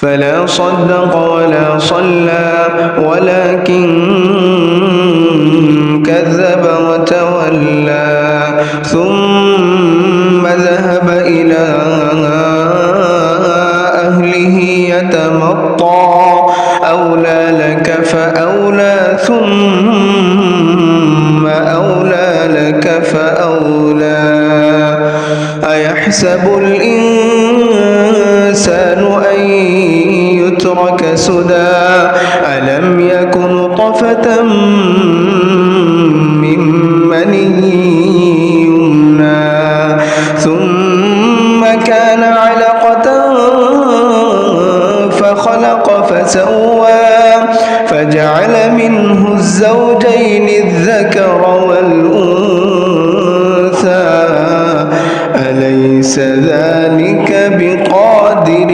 فلا صدق ولا صلى ولكن كذب وتولى. ثم ذهب إلى أهله يتمطى. أولى لك فأولى ثم أولى لك فأولى. أيحسب الإنسان يترك سدى. ألم يكن طفة من مني يمنى. ثم كان علقة فخلق فسوى. فجعل منه الزوجين الذكر والأنثى. أليس ذلك بقادر